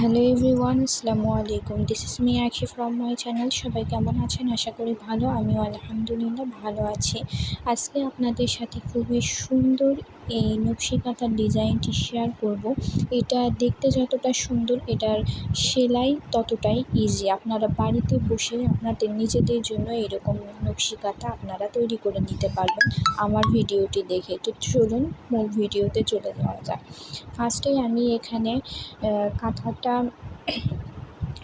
Hello everyone আসসালামু আলাইকুম this is me Akhi from my channel সবাই কেমন আছেন? আশা করি ভালো। আমিও আলহামদুলিল্লাহ ভালো আছি। আজকে আপনাদের সাথে খুবই সুন্দর এই নকশি কাঁথার ডিজাইনটি শেয়ার করব। এটা দেখতে যতটা সুন্দর, এটার সেলাই ততটাই ইজি আপনারা বাড়িতে বসে আপনাদের নিজেদের জন্য এরকম নকশি কাঁথা আপনারা তৈরি করে নিতে পারবেন আমার ভিডিওটি দেখে। তো চলুন মূল ভিডিওতে চলে যাওয়া যাক। ফার্স্টেই আমি এখানে কাঁথাটা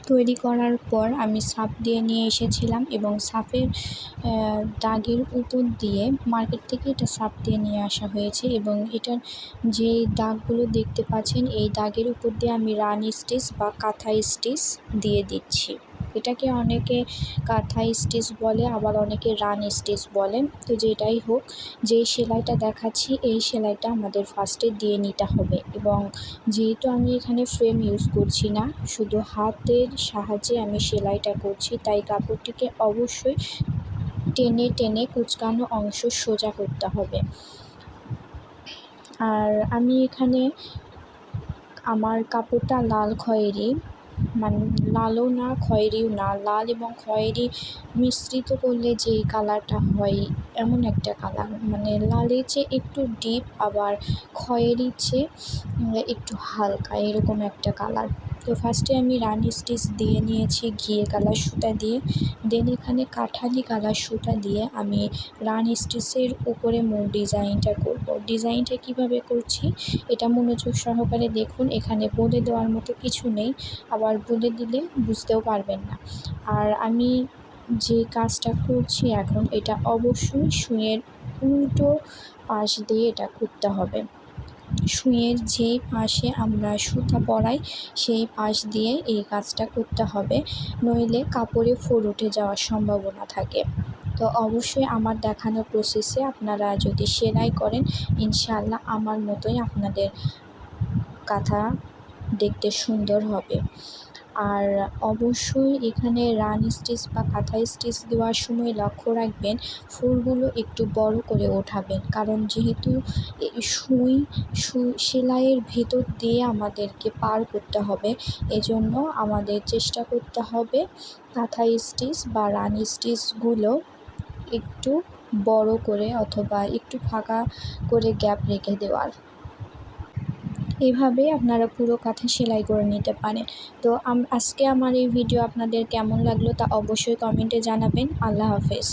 তৈরি করার পর আমি সাপ দিয়ে নিয়ে এসেছিলাম এবং সাপের দাগের উপর দিয়ে মার্কেট থেকে এটা সাপ দিয়ে নিয়ে আসা হয়েছে এবং এটার যে দাগগুলো দেখতে পাচ্ছেন, এই দাগের উপর দিয়ে আমি রানি স্টিচ বা কাঁথা স্টিচ দিয়ে দিচ্ছি। এটাকে অনেকে কাঁথা স্টিচ বলে, আবার অনেকে রান স্টিচ বলে। তো যেটাই হোক, যেই সেলাইটা দেখাচ্ছি, এই সেলাইটা আমাদের ফার্স্টে দিয়ে নিতে হবে। এবং যেহেতু আমি এখানে ফ্রেম ইউজ করছি না, শুধু হাতের সাহায্যে আমি সেলাইটা করছি, তাই কাপড়টিকে অবশ্যই টেনে টেনে কুচকানো অংশ সোজা করতে হবে। আর আমি এখানে আমার কাপড়টা লাল খয়েরি। মানে লালও না, খয়েরিও না। লাল এবং খয়েরি মিশ্রিত করলে যেই কালারটা হয়, এমন একটা কালার। মানে লালের চেয়ে একটু ডিপ আবার খয়েরির চেয়ে একটু হালকা, এরকম একটা কালার। তো ফার্স্টে আমি রানি স্টিচ দিয়ে নিয়েছি ঘিয়ে কালার সুতা দিয়ে। দেন এখানে কাঠালি কালার সুতা দিয়ে আমি রানি স্টিচের উপরে মূল ডিজাইনটা করব। ডিজাইনটা কীভাবে করছি? এটা মনোযোগ সহকারে দেখুন, এখানে বলে দেওয়ার মতো কিছু নেই। আবার বলে দিলে বুঝতেও পারবেন না। আর আমি যে কাজটা করছি এখন, এটা অবশ্যই সুঁয়ের উল্টো পাশ দিয়ে এটা করতে হবে। সুঁয়ের যে পাশে আমরা সুতা পরাই, সেই পাশ দিয়ে এই কাজটা করতে হবে। নইলে কাপড়ে ফোর উঠে যাওয়ার সম্ভাবনা থাকে। তো অবশ্যই আমার দেখানো প্রসেসে আপনারা যদি সেলাই করেন ইনশাল্লাহ আমার মতোই আপনাদের কাঁথা দেখতে সুন্দর হবে। আর অবশ্যই এখানে রান স্টিচ বা কাঁথা স্টিচ দেওয়ার সময় লক্ষ্য রাখবেন, ফুলগুলো একটু বড় করে ওঠাবেন। কারণ যেহেতু সুই সেলাইয়ের ভেতর দিয়ে আমাদেরকে পার করতে হবে, এজন্য আমাদের চেষ্টা করতে হবে কাঁথা স্টিচ বা রান স্টিচগুলো একটু বড় করে অথবা একটু ফাঁকা করে গ্যাপ রেখে দেওয়ার। এভাবে আপনারা পুরো কাঁথা সেলাই করে নিতে পারেন। তো আজকে আমার এই ভিডিও আপনাদের কেমন লাগল তা অবশ্যই কমেন্টে জানাবেন। আল্লাহ হাফেজ।